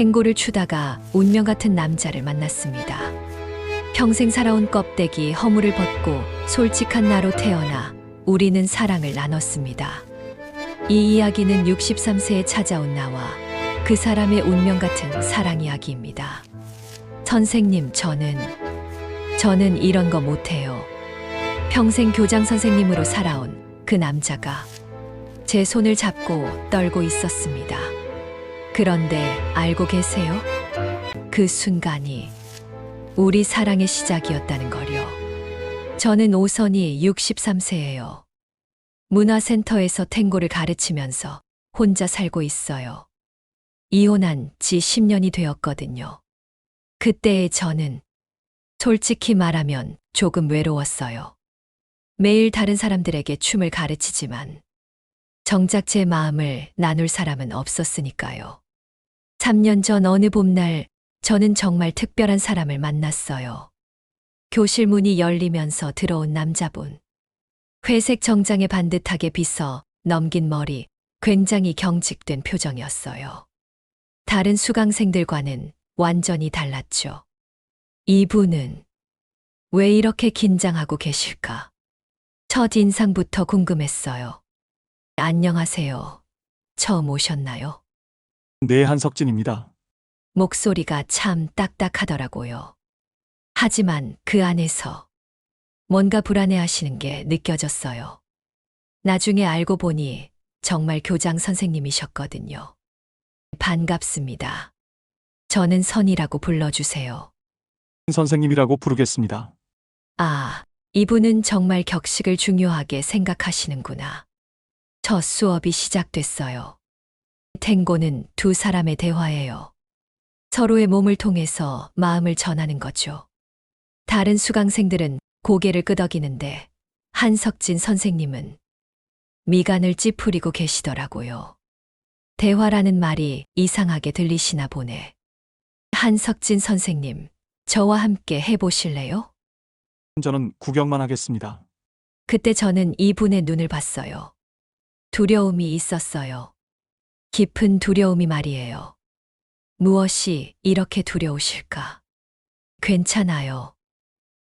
탱고를 추다가 운명 같은 남자를 만났습니다. 평생 살아온 껍데기 허물을 벗고 솔직한 나로 태어나 우리는 사랑을 나눴습니다. 이 이야기는 63세에 찾아온 나와 그 사람의 운명 같은 사랑 이야기입니다. 선생님, 저는, 저는 이런 거 못해요. 평생 교장 선생님으로 살아온 그 남자가 제 손을 잡고 떨고 있었습니다. 그런데 알고 계세요? 그 순간이 우리 사랑의 시작이었다는 거요. 저는 오선이 63세예요. 문화센터에서 탱고를 가르치면서 혼자 살고 있어요. 이혼한 지 10년이 되었거든요. 그때의 저는 솔직히 말하면 조금 외로웠어요. 매일 다른 사람들에게 춤을 가르치지만 정작 제 마음을 나눌 사람은 없었으니까요. 3년 전 어느 봄날 저는 정말 특별한 사람을 만났어요. 교실 문이 열리면서 들어온 남자분. 회색 정장에 반듯하게 빗어 넘긴 머리, 굉장히 경직된 표정이었어요. 다른 수강생들과는 완전히 달랐죠. 이분은 왜 이렇게 긴장하고 계실까? 첫 인상부터 궁금했어요. 안녕하세요. 처음 오셨나요? 네, 한석진입니다. 목소리가 참 딱딱하더라고요. 하지만 그 안에서 뭔가 불안해 하시는 게 느껴졌어요. 나중에 알고 보니 정말 교장 선생님이셨거든요. 반갑습니다. 저는 선이라고 불러주세요. 선생님이라고 부르겠습니다. 아, 이분은 정말 격식을 중요하게 생각하시는구나. 첫 수업이 시작됐어요. 탱고는 두 사람의 대화예요. 서로의 몸을 통해서 마음을 전하는 거죠. 다른 수강생들은 고개를 끄덕이는데 한석진 선생님은 미간을 찌푸리고 계시더라고요. 대화라는 말이 이상하게 들리시나 보네. 한석진 선생님, 저와 함께 해보실래요? 저는 구경만 하겠습니다. 그때 저는 이분의 눈을 봤어요. 두려움이 있었어요. 깊은 두려움이 말이에요. 무엇이 이렇게 두려우실까? 괜찮아요.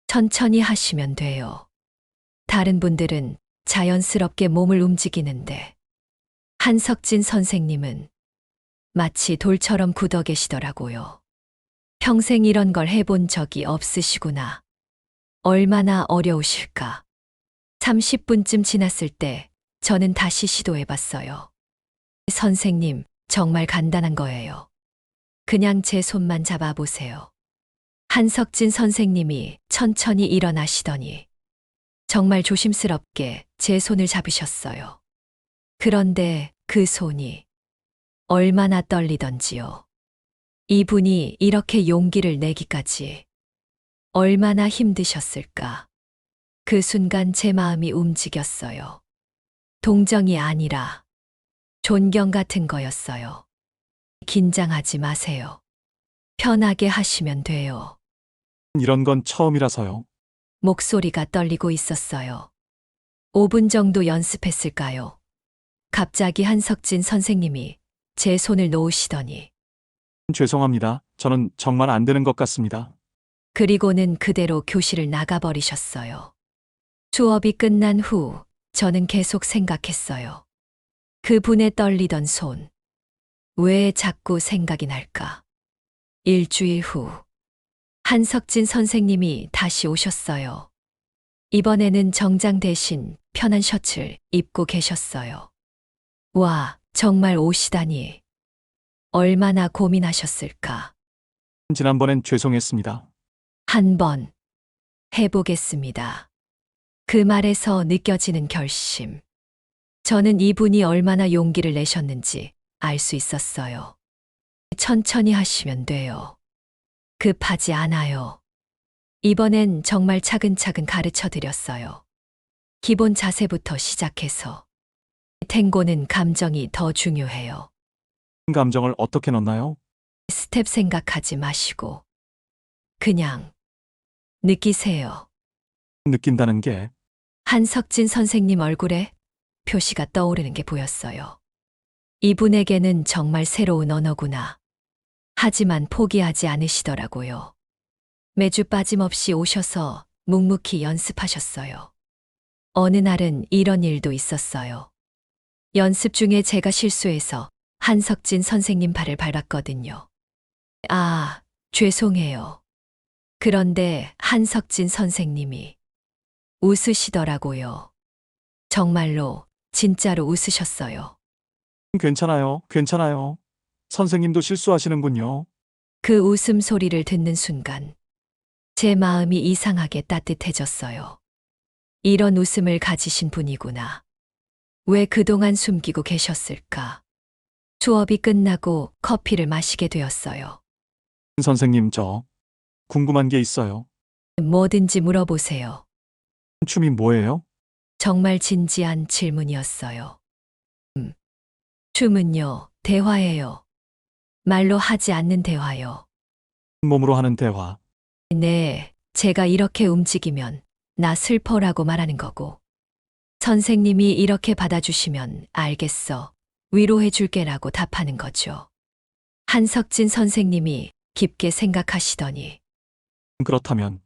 천천히 하시면 돼요. 다른 분들은 자연스럽게 몸을 움직이는데, 한석진 선생님은 마치 돌처럼 굳어 계시더라고요. 평생 이런 걸 해본 적이 없으시구나. 얼마나 어려우실까. 30분쯤 지났을 때 저는 다시 시도해 봤어요. 선생님, 정말 간단한 거예요. 그냥 제 손만 잡아보세요. 한석진 선생님이 천천히 일어나시더니 정말 조심스럽게 제 손을 잡으셨어요. 그런데 그 손이 얼마나 떨리던지요. 이분이 이렇게 용기를 내기까지 얼마나 힘드셨을까. 그 순간 제 마음이 움직였어요. 동정이 아니라 존경 같은 거였어요. 긴장하지 마세요. 편하게 하시면 돼요. 이런 건 처음이라서요. 목소리가 떨리고 있었어요. 5분 정도 연습했을까요? 갑자기 한석진 선생님이 제 손을 놓으시더니 죄송합니다. 저는 정말 안 되는 것 같습니다. 그리고는 그대로 교실을 나가버리셨어요. 수업이 끝난 후 저는 계속 생각했어요. 그분의 떨리던 손. 왜 자꾸 생각이 날까? 일주일 후 한석진 선생님이 다시 오셨어요. 이번에는 정장 대신 편한 셔츠를 입고 계셨어요. 와, 정말 오시다니. 얼마나 고민하셨을까. 지난번엔 죄송했습니다. 한 번 해보겠습니다. 그 말에서 느껴지는 결심. 저는 이분이 얼마나 용기를 내셨는지 알 수 있었어요. 천천히 하시면 돼요. 급하지 않아요. 이번엔 정말 차근차근 가르쳐 드렸어요. 기본 자세부터 시작해서. 탱고는 감정이 더 중요해요. 감정을 어떻게 넣나요? 스텝 생각하지 마시고. 그냥 느끼세요. 느낀다는 게 한석진 선생님 얼굴에 표시가 떠오르는 게 보였어요. 이분에게는 정말 새로운 언어구나. 하지만 포기하지 않으시더라고요. 매주 빠짐없이 오셔서 묵묵히 연습하셨어요. 어느 날은 이런 일도 있었어요. 연습 중에 제가 실수해서 한석진 선생님 발을 밟았거든요. 아, 죄송해요. 그런데 한석진 선생님이 웃으시더라고요. 정말로, 진짜로 웃으셨어요. 괜찮아요. 괜찮아요. 선생님도 실수하시는군요. 그 웃음 소리를 듣는 순간 제 마음이 이상하게 따뜻해졌어요. 이런 웃음을 가지신 분이구나. 왜 그동안 숨기고 계셨을까? 수업이 끝나고 커피를 마시게 되었어요. 선생님, 저 궁금한 게 있어요. 뭐든지 물어보세요. 춤이 뭐예요? 정말 진지한 질문이었어요. 음. 춤은요, 대화예요. 말로 하지 않는 대화요. 몸으로 하는 대화. 네, 제가 이렇게 움직이면 나 슬퍼라고 말하는 거고. 선생님이 이렇게 받아주시면 알겠어. 위로해 줄게라고 답하는 거죠. 한석진 선생님이 깊게 생각하시더니, 그렇다면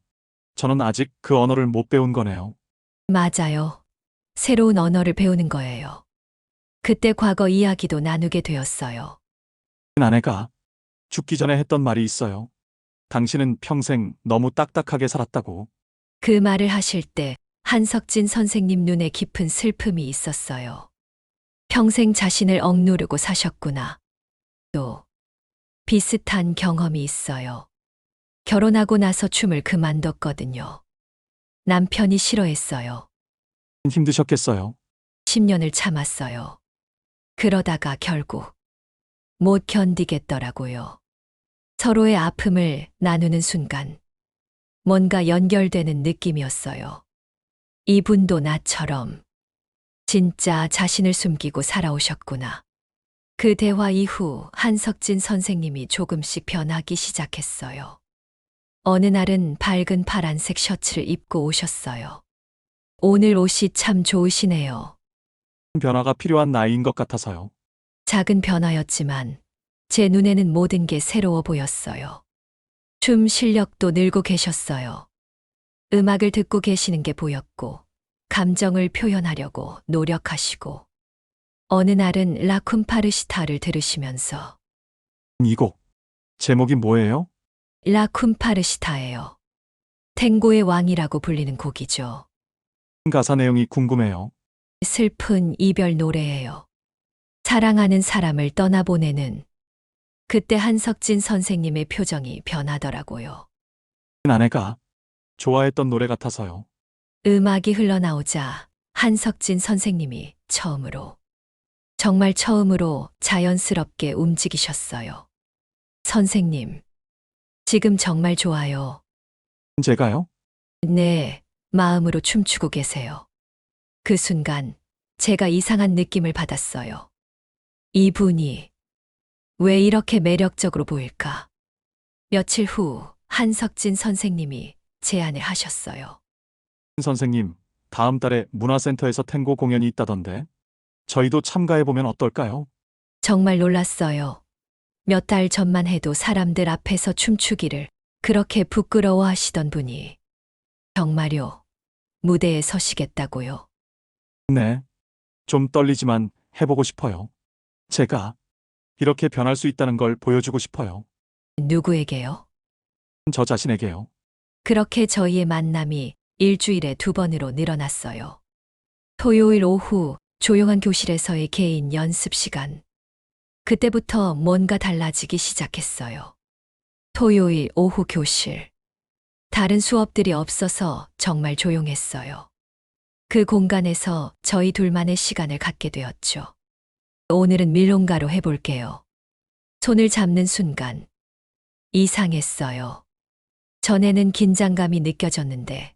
저는 아직 그 언어를 못 배운 거네요. 맞아요. 새로운 언어를 배우는 거예요. 그때 과거 이야기도 나누게 되었어요. 아내가 죽기 전에 했던 말이 있어요. 당신은 평생 너무 딱딱하게 살았다고. 그 말을 하실 때 한석진 선생님 눈에 깊은 슬픔이 있었어요. 평생 자신을 억누르고 사셨구나. 또 비슷한 경험이 있어요. 결혼하고 나서 춤을 그만뒀거든요. 남편이 싫어했어요. 힘드셨겠어요. 10년을 참았어요. 그러다가 결국 못 견디겠더라고요. 서로의 아픔을 나누는 순간 뭔가 연결되는 느낌이었어요. 이분도 나처럼 진짜 자신을 숨기고 살아오셨구나. 그 대화 이후 한석진 선생님이 조금씩 변하기 시작했어요. 어느 날은 밝은 파란색 셔츠를 입고 오셨어요. 오늘 옷이 참 좋으시네요. 변화가 필요한 나이인 것 같아서요. 작은 변화였지만 제 눈에는 모든 게 새로워 보였어요. 춤 실력도 늘고 계셨어요. 음악을 듣고 계시는 게 보였고, 감정을 표현하려고 노력하시고, 어느 날은 라쿰파르시타를 들으시면서 이 곡 제목이 뭐예요? 라쿰파르시타예요. 탱고의 왕이라고 불리는 곡이죠. 가사 내용이 궁금해요. 슬픈 이별 노래예요. 사랑하는 사람을 떠나보내는 그때 한석진 선생님의 표정이 변하더라고요. 아내가 좋아했던 노래 같아서요. 음악이 흘러나오자 한석진 선생님이 처음으로, 정말 처음으로 자연스럽게 움직이셨어요. 선생님, 지금 정말 좋아요. 제가요? 네, 마음으로 춤추고 계세요. 그 순간 제가 이상한 느낌을 받았어요. 이분이 왜 이렇게 매력적으로 보일까? 며칠 후 한석진 선생님이 제안을 하셨어요. 선생님, 다음 달에 문화센터에서 탱고 공연이 있다던데. 저희도 참가해보면 어떨까요? 정말 놀랐어요. 몇 달 전만 해도 사람들 앞에서 춤추기를 그렇게 부끄러워 하시던 분이 정말요. 무대에 서시겠다고요. 네. 좀 떨리지만 해보고 싶어요. 제가 이렇게 변할 수 있다는 걸 보여주고 싶어요. 누구에게요? 저 자신에게요. 그렇게 저희의 만남이 일주일에 두 번으로 늘어났어요. 토요일 오후 조용한 교실에서의 개인 연습 시간. 그때부터 뭔가 달라지기 시작했어요. 토요일 오후 교실. 다른 수업들이 없어서 정말 조용했어요. 그 공간에서 저희 둘만의 시간을 갖게 되었죠. 오늘은 밀롱가로 해볼게요. 손을 잡는 순간 이상했어요. 전에는 긴장감이 느껴졌는데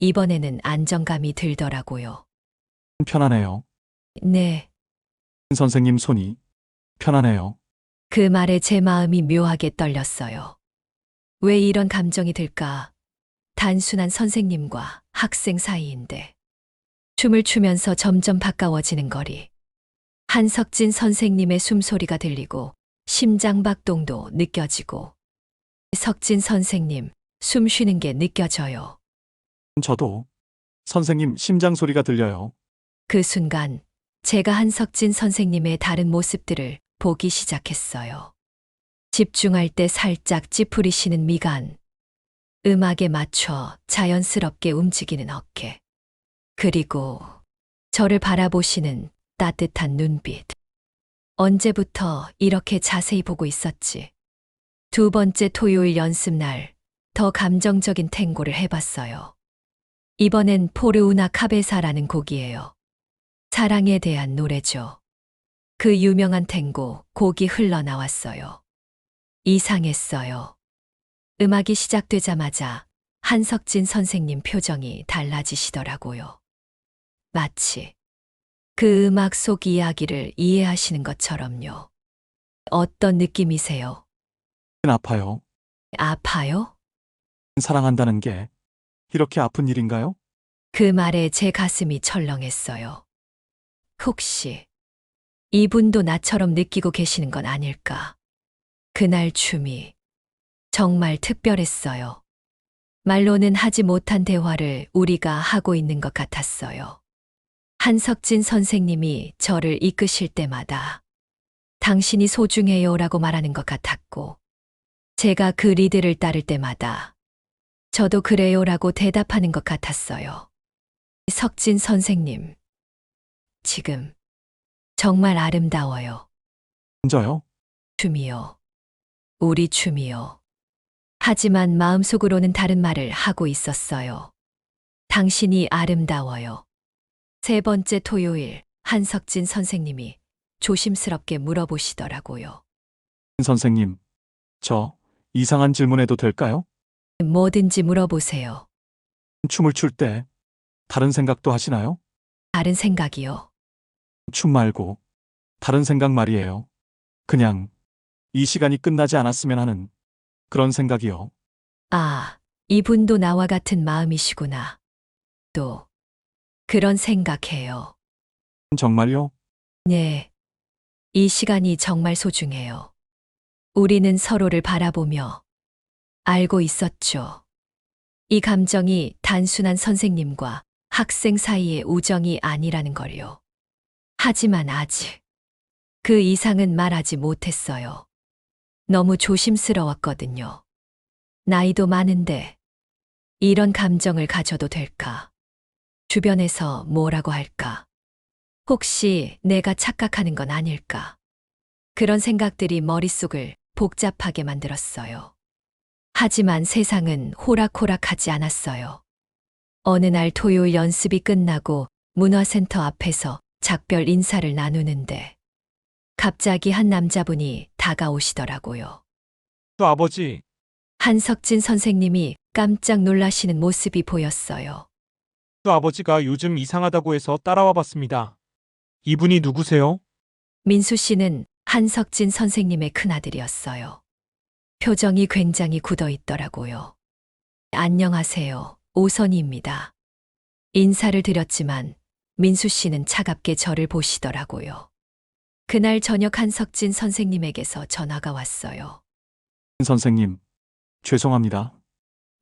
이번에는 안정감이 들더라고요. 편하네요. 네, 선생님 손이 편하네요. 그 말에 제 마음이 묘하게 떨렸어요. 왜 이런 감정이 들까? 단순한 선생님과 학생 사이인데. 춤을 추면서 점점 가까워지는 거리. 한석진 선생님의 숨소리가 들리고 심장박동도 느껴지고 석진 선생님 숨 쉬는 게 느껴져요. 저도 선생님 심장 소리가 들려요. 그 순간 제가 한석진 선생님의 다른 모습들을 보기 시작했어요. 집중할 때 살짝 찌푸리시는 미간, 음악에 맞춰 자연스럽게 움직이는 어깨, 그리고 저를 바라보시는 따뜻한 눈빛. 언제부터 이렇게 자세히 보고 있었지? 두 번째 토요일 연습날, 더 감정적인 탱고를 해봤어요. 이번엔 포르우나 카베사라는 곡이에요. 사랑에 대한 노래죠. 그 유명한 탱고 곡이 흘러나왔어요. 이상했어요. 음악이 시작되자마자 한석진 선생님 표정이 달라지시더라고요. 마치 그 음악 속 이야기를 이해하시는 것처럼요. 어떤 느낌이세요? 아파요. 아파요? 사랑한다는 게 이렇게 아픈 일인가요? 그 말에 제 가슴이 철렁했어요. 혹시 이분도 나처럼 느끼고 계시는 건 아닐까? 그날 춤이 정말 특별했어요. 말로는 하지 못한 대화를 우리가 하고 있는 것 같았어요. 한석진 선생님이 저를 이끄실 때마다 당신이 소중해요 라고 말하는 것 같았고, 제가 그 리드를 따를 때마다 저도 그래요 라고 대답하는 것 같았어요. 석진 선생님, 지금 정말 아름다워요. 저요? 춤이요. 우리 춤이요. 하지만 마음속으로는 다른 말을 하고 있었어요. 당신이 아름다워요. 세 번째 토요일, 한석진 선생님이 조심스럽게 물어보시더라고요. 선생님, 저 이상한 질문해도 될까요? 뭐든지 물어보세요. 춤을 출 때 다른 생각도 하시나요? 다른 생각이요. 춤 말고 다른 생각 말이에요. 그냥 이 시간이 끝나지 않았으면 하는 그런 생각이요. 아, 이분도 나와 같은 마음이시구나. 또, 그런 생각해요. 정말요? 네. 이 시간이 정말 소중해요. 우리는 서로를 바라보며 알고 있었죠. 이 감정이 단순한 선생님과 학생 사이의 우정이 아니라는 걸요. 하지만 아직 그 이상은 말하지 못했어요. 너무 조심스러웠거든요. 나이도 많은데 이런 감정을 가져도 될까? 주변에서 뭐라고 할까? 혹시 내가 착각하는 건 아닐까? 그런 생각들이 머릿속을 복잡하게 만들었어요. 하지만 세상은 호락호락하지 않았어요. 어느 날 토요일 연습이 끝나고 문화센터 앞에서 작별 인사를 나누는데 갑자기 한 남자분이 다가오시더라고요. 또 아버지, 한석진 선생님이 깜짝 놀라시는 모습이 보였어요. 또 아버지가 요즘 이상하다고 해서 따라와 봤습니다. 이분이 누구세요? 민수 씨는 한석진 선생님의 큰아들이었어요. 표정이 굉장히 굳어 있더라고요. 안녕하세요. 오선희입니다. 인사를 드렸지만 민수 씨는 차갑게 저를 보시더라고요. 그날 저녁 한석진 선생님에게서 전화가 왔어요. 선생님, 죄송합니다.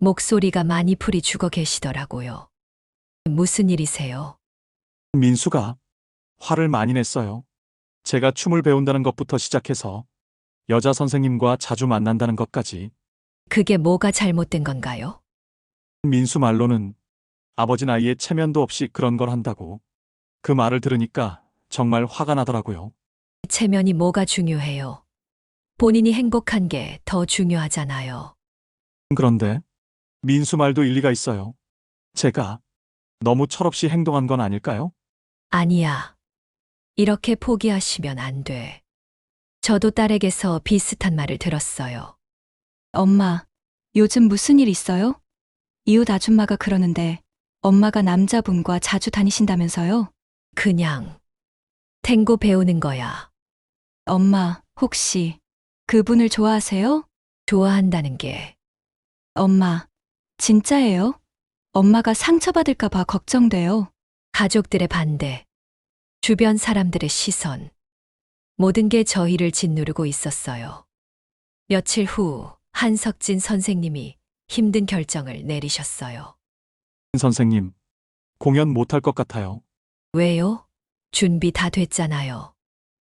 목소리가 많이 풀이 죽어 계시더라고요. 무슨 일이세요? 민수가 화를 많이 냈어요. 제가 춤을 배운다는 것부터 시작해서 여자 선생님과 자주 만난다는 것까지 그게 뭐가 잘못된 건가요? 민수 말로는 아버지 나이에 체면도 없이 그런 걸 한다고 그 말을 들으니까 정말 화가 나더라고요. 체면이 뭐가 중요해요? 본인이 행복한 게 더 중요하잖아요. 그런데 민수 말도 일리가 있어요. 제가 너무 철없이 행동한 건 아닐까요? 아니야. 이렇게 포기하시면 안 돼. 저도 딸에게서 비슷한 말을 들었어요. 엄마, 요즘 무슨 일 있어요? 이웃 아줌마가 그러는데 엄마가 남자분과 자주 다니신다면서요? 그냥 탱고 배우는 거야. 엄마, 혹시 그분을 좋아하세요? 좋아한다는 게 엄마, 진짜예요? 엄마가 상처받을까봐 걱정돼요. 가족들의 반대, 주변 사람들의 시선. 모든 게 저희를 짓누르고 있었어요. 며칠 후 한석진 선생님이 힘든 결정을 내리셨어요. 선생님, 공연 못할 것 같아요. 왜요? 준비 다 됐잖아요.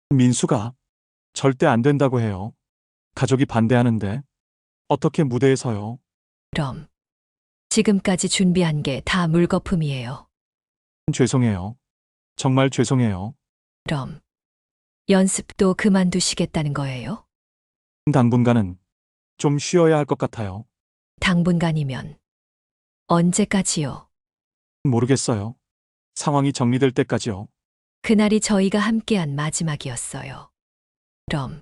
민수가 절대 안 된다고 해요. 가족이 반대하는데 어떻게 무대에 서요? 그럼 지금까지 준비한 게 다 물거품이에요. 죄송해요. 정말 죄송해요. 그럼 연습도 그만두시겠다는 거예요? 당분간은 좀 쉬어야 할 것 같아요. 당분간이면 언제까지요? 모르겠어요. 상황이 정리될 때까지요. 그날이 저희가 함께한 마지막이었어요. 그럼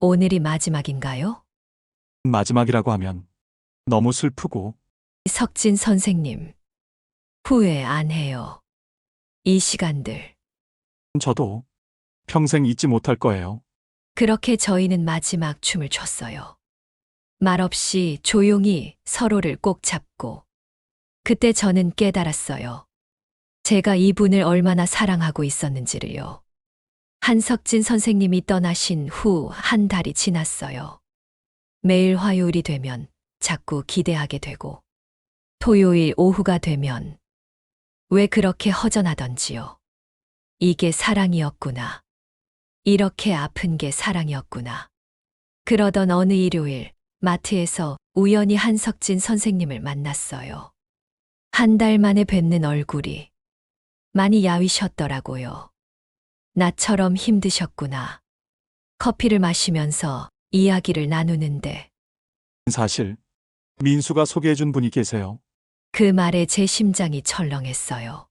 오늘이 마지막인가요? 마지막이라고 하면 너무 슬프고 석진 선생님, 후회 안 해요. 이 시간들. 저도 평생 잊지 못할 거예요. 그렇게 저희는 마지막 춤을 췄어요. 말없이 조용히 서로를 꼭 잡고. 그때 저는 깨달았어요. 제가 이분을 얼마나 사랑하고 있었는지를요. 한석진 선생님이 떠나신 후 한 달이 지났어요. 매일 화요일이 되면 자꾸 기대하게 되고, 토요일 오후가 되면 왜 그렇게 허전하던지요. 이게 사랑이었구나. 이렇게 아픈 게 사랑이었구나. 그러던 어느 일요일, 마트에서 우연히 한석진 선생님을 만났어요. 한 달 만에 뵙는 얼굴이 많이 야위셨더라고요. 나처럼 힘드셨구나. 커피를 마시면서 이야기를 나누는데 사실 민수가 소개해준 분이 계세요. 그 말에 제 심장이 철렁했어요.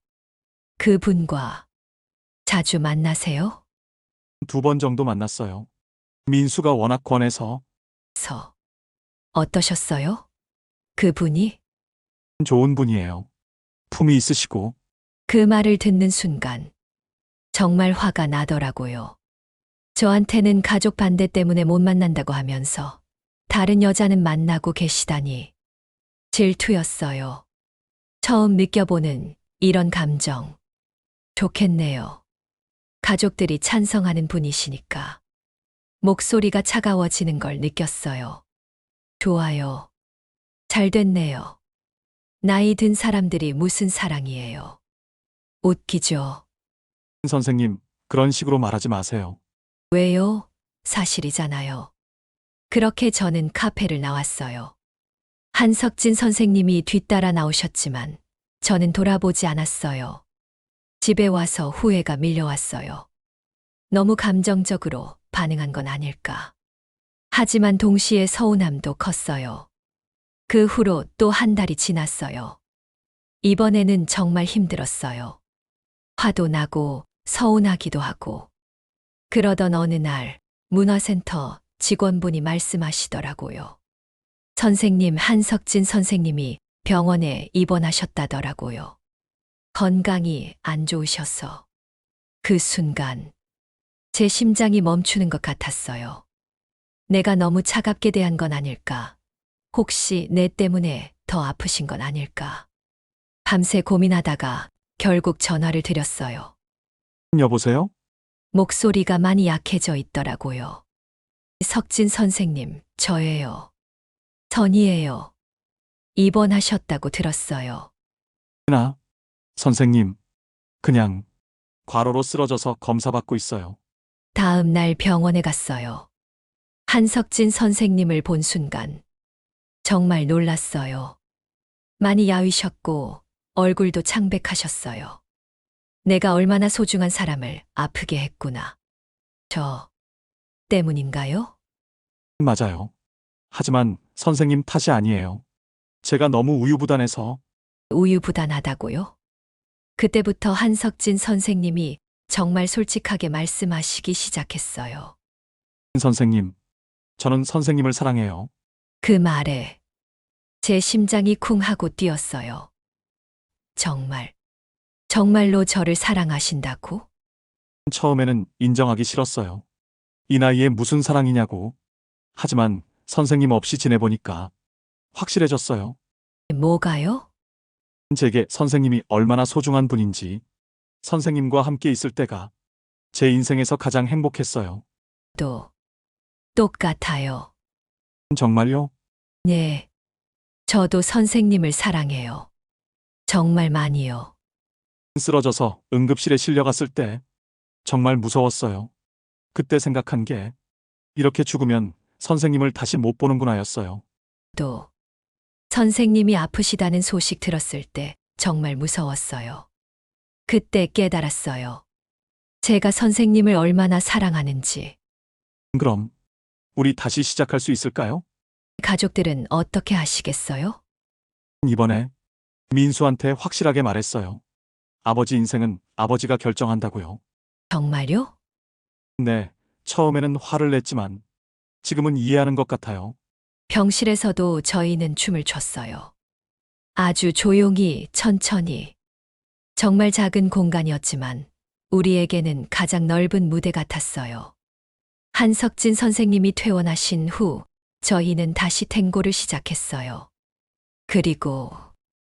그분과 자주 만나세요? 두 번 정도 만났어요. 민수가 워낙 권해서 서 어떠셨어요? 그분이 좋은 분이에요. 품이 있으시고 그 말을 듣는 순간 정말 화가 나더라고요. 저한테는 가족 반대 때문에 못 만난다고 하면서 다른 여자는 만나고 계시다니 질투였어요. 처음 느껴보는 이런 감정. 좋겠네요. 가족들이 찬성하는 분이시니까. 목소리가 차가워지는 걸 느꼈어요. 좋아요. 잘 됐네요. 나이 든 사람들이 무슨 사랑이에요. 웃기죠. 선생님 그런 식으로 말하지 마세요. 왜요? 사실이잖아요. 그렇게 저는 카페를 나왔어요. 한석진 선생님이 뒤따라 나오셨지만 저는 돌아보지 않았어요. 집에 와서 후회가 밀려왔어요. 너무 감정적으로 반응한 건 아닐까. 하지만 동시에 서운함도 컸어요. 그 후로 또 한 달이 지났어요. 이번에는 정말 힘들었어요. 화도 나고 서운하기도 하고. 그러던 어느 날 문화센터 직원분이 말씀하시더라고요. 선생님 한석진 선생님이 병원에 입원하셨다더라고요. 건강이 안 좋으셔서. 그 순간 제 심장이 멈추는 것 같았어요. 내가 너무 차갑게 대한 건 아닐까? 혹시 내 때문에 더 아프신 건 아닐까? 밤새 고민하다가 결국 전화를 드렸어요. 여보세요? 목소리가 많이 약해져 있더라고요. 석진 선생님, 저예요. 선이에요. 입원하셨다고 들었어요. 나 선생님 그냥 과로로 쓰러져서 검사받고 있어요. 다음 날 병원에 갔어요. 한석진 선생님을 본 순간 정말 놀랐어요. 많이 야위셨고 얼굴도 창백하셨어요. 내가 얼마나 소중한 사람을 아프게 했구나. 저 때문인가요? 맞아요. 하지만 선생님 탓이 아니에요. 제가 너무 우유부단해서 우유부단하다고요? 그때부터 한석진 선생님이 정말 솔직하게 말씀하시기 시작했어요. 선생님 저는 선생님을 사랑해요. 그 말에 제 심장이 쿵 하고 뛰었어요. 정말, 정말로 저를 사랑하신다고? 처음에는 인정하기 싫었어요. 이 나이에 무슨 사랑이냐고. 하지만 선생님 없이 지내보니까 확실해졌어요. 뭐가요? 제게 선생님이 얼마나 소중한 분인지, 선생님과 함께 있을 때가 제 인생에서 가장 행복했어요. 또 똑같아요. 정말요? 네. 저도 선생님을 사랑해요. 정말 많이요. 쓰러져서 응급실에 실려갔을 때 정말 무서웠어요. 그때 생각한 게 이렇게 죽으면 선생님을 다시 못 보는구나였어요. 또 선생님이 아프시다는 소식 들었을 때 정말 무서웠어요. 그때 깨달았어요. 제가 선생님을 얼마나 사랑하는지. 그럼 우리 다시 시작할 수 있을까요? 가족들은 어떻게 하시겠어요? 이번에 민수한테 확실하게 말했어요. 아버지 인생은 아버지가 결정한다고요. 정말요? 네, 처음에는 화를 냈지만 지금은 이해하는 것 같아요. 병실에서도 저희는 춤을 췄어요. 아주 조용히, 천천히. 정말 작은 공간이었지만 우리에게는 가장 넓은 무대 같았어요. 한석진 선생님이 퇴원하신 후 저희는 다시 탱고를 시작했어요. 그리고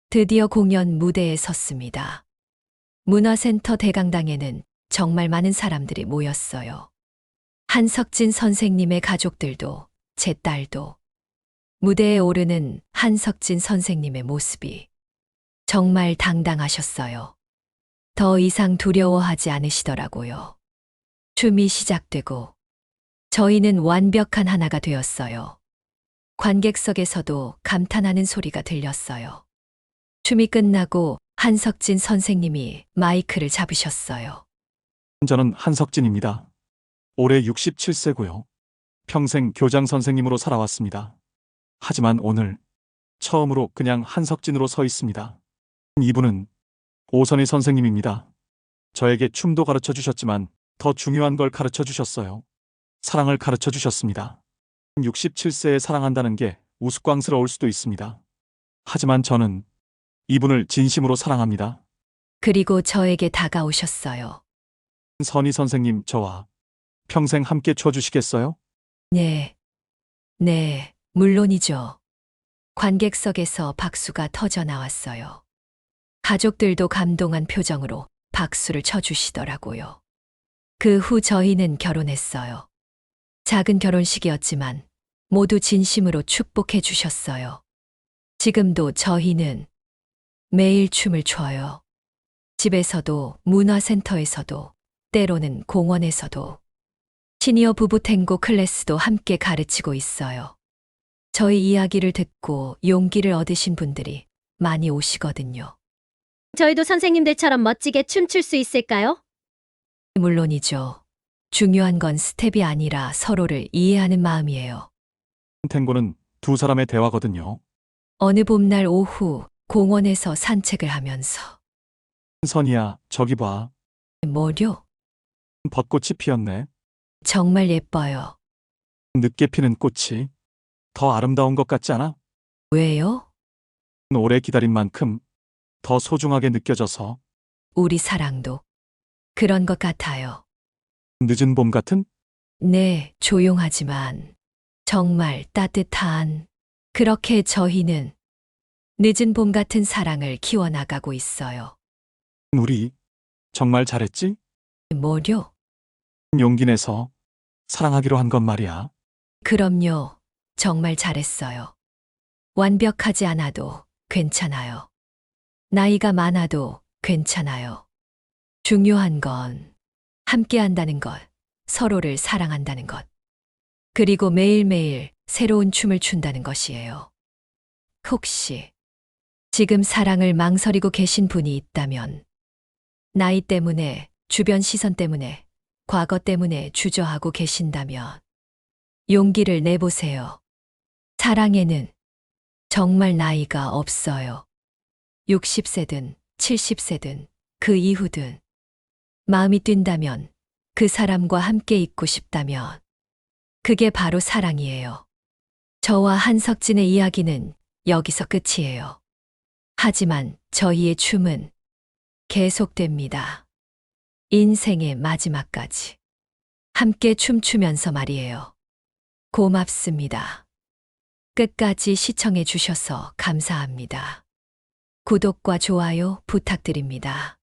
드디어 공연 무대에 섰습니다. 문화센터 대강당에는 정말 많은 사람들이 모였어요. 한석진 선생님의 가족들도 제 딸도 무대에 오르는 한석진 선생님의 모습이 정말 당당하셨어요. 더 이상 두려워하지 않으시더라고요. 춤이 시작되고 저희는 완벽한 하나가 되었어요. 관객석에서도 감탄하는 소리가 들렸어요. 춤이 끝나고 한석진 선생님이 마이크를 잡으셨어요. 저는 한석진입니다. 올해 67세고요. 평생 교장 선생님으로 살아왔습니다. 하지만 오늘 처음으로 그냥 한석진으로 서 있습니다. 이분은 오선희 선생님입니다. 저에게 춤도 가르쳐 주셨지만 더 중요한 걸 가르쳐 주셨어요. 사랑을 가르쳐 주셨습니다. 67세에 사랑한다는 게 우스꽝스러울 수도 있습니다. 하지만 저는 이분을 진심으로 사랑합니다. 그리고 저에게 다가오셨어요. 선희 선생님, 저와 평생 함께 쳐주시겠어요? 네. 네, 물론이죠. 관객석에서 박수가 터져 나왔어요. 가족들도 감동한 표정으로 박수를 쳐주시더라고요. 그 후 저희는 결혼했어요. 작은 결혼식이었지만 모두 진심으로 축복해 주셨어요. 지금도 저희는 매일 춤을 춰요. 집에서도 문화센터에서도 때로는 공원에서도 시니어 부부 탱고 클래스도 함께 가르치고 있어요. 저희 이야기를 듣고 용기를 얻으신 분들이 많이 오시거든요. 저희도 선생님들처럼 멋지게 춤출 수 있을까요? 물론이죠. 중요한 건 스텝이 아니라 서로를 이해하는 마음이에요. 탱고는 두 사람의 대화거든요. 어느 봄날 오후 공원에서 산책을 하면서 선희야, 저기 봐. 뭐려? 벚꽃이 피었네. 정말 예뻐요. 늦게 피는 꽃이 더 아름다운 것 같지 않아? 왜요? 오래 기다린 만큼 더 소중하게 느껴져서 우리 사랑도 그런 것 같아요. 늦은 봄 같은 네, 조용하지만 정말 따뜻한 그렇게 저희는 늦은 봄 같은 사랑을 키워나가고 있어요. 우리 정말 잘했지? 뭐려? 용기 내서 사랑하기로 한 건 말이야. 그럼요. 정말 잘했어요. 완벽하지 않아도 괜찮아요. 나이가 많아도 괜찮아요. 중요한 건 함께 한다는 것, 서로를 사랑한다는 것. 그리고 매일매일 새로운 춤을 춘다는 것이에요. 혹시 지금 사랑을 망설이고 계신 분이 있다면 나이 때문에, 주변 시선 때문에, 과거 때문에 주저하고 계신다면 용기를 내보세요. 사랑에는 정말 나이가 없어요. 60세든 70세든 그 이후든 마음이 뛴다면 그 사람과 함께 있고 싶다면 그게 바로 사랑이에요. 저와 한석진의 이야기는 여기서 끝이에요. 하지만 저희의 춤은 계속됩니다. 인생의 마지막까지 함께 춤추면서 말이에요. 고맙습니다. 끝까지 시청해 주셔서 감사합니다. 구독과 좋아요 부탁드립니다.